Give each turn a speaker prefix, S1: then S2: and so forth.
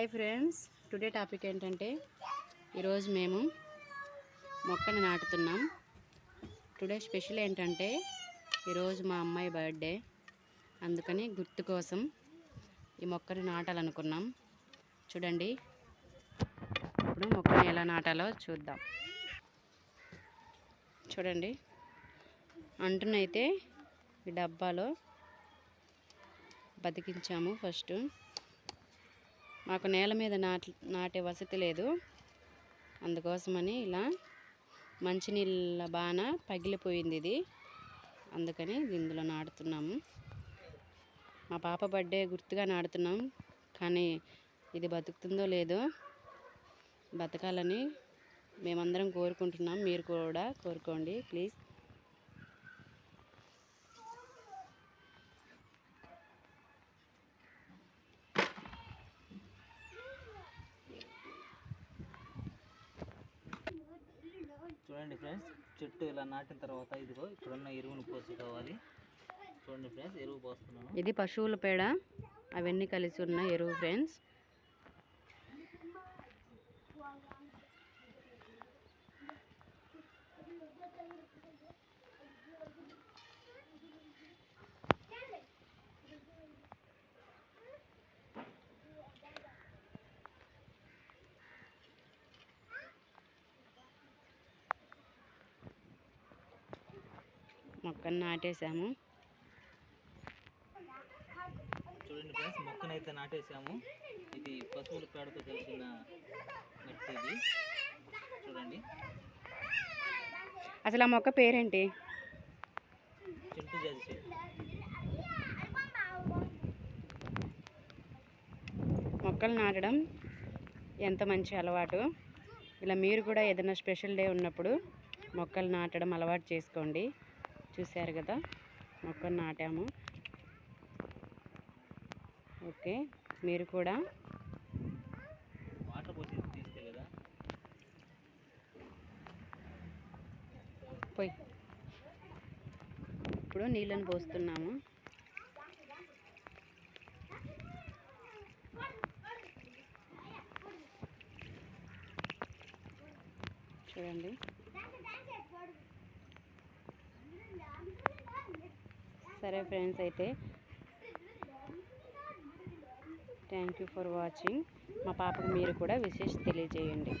S1: Hi friends today topic ఏంటంటే ఈరోజు మేము మొక్కని నాటుతున్నాం. టుడే స్పెషల్ ఏంటంటే ఈరోజు మా అమ్మాయి బర్త్డే అందుకని గుర్తు కోసం ఈ మొక్కని నాటాలనుకున్నాం. చూడండి ఇప్పుడు మొక్కని ఎలా నాటాలో చూద్దాం. చూడండి అంటునైతే ఈ డబ్బాలో బతికించాము ఫస్ట్ మాకు నేల మీద నాటి నాటే వసతి లేదు. అందుకోసమని ఇలా మంచినీళ్ళ బాణ పగిలిపోయింది ఇది. అందుకని ఇందులో నాటుతున్నాము మా పాప బర్త్డే గుర్తుగా నాటుతున్నాం. కానీ ఇది బతుకుతుందో లేదో బతకాలని మేమందరం కోరుకుంటున్నాం. మీరు కూడా కోరుకోండి. ప్లీజ్.
S2: చూడండి ఫ్రెండ్స్ చెట్టు ఇలా నాటిన తర్వాత ఇదిగో ఇక్కడున్న ఎరువును పోసుకోవాలి చూడండి ఫ్రెండ్స్ ఎరువు పోస్తున్నాను.
S1: ఇది పశువుల పేడ అవన్నీ కలిసి ఉన్న ఎరువు ఫ్రెండ్స్. మొక్కను నాటేసాము
S2: చూడండి ఫ్రెండ్స్ మొక్కనైతే నాటేసాము ఇది పశువుల పేడతో కలిసిన మట్టి ఇది. చూడండి.
S1: అసలు ఆ మొక్క పేరేంటి?
S2: జాతి చెట్టు.
S1: మొక్కలు నాటడం ఎంత మంచి అలవాటు. ఇలా మీరు కూడా ఏదైనా స్పెషల్ డే ఉన్నప్పుడు మొక్కలు నాటడం అలవాటు చేసుకోండి. చూశారు కదా మొక్కలు నాటాము. ఓకే మీరు కూడా. పోయి. ఇప్పుడు నీళ్ళని పోస్తున్నాము. చూడండి. సరే ఫ్రెండ్స్ అయితే థ్యాంక్ యూ ఫర్ వాచింగ్. మా పాపకు మీరు కూడా విశేష తెలియజేయండి.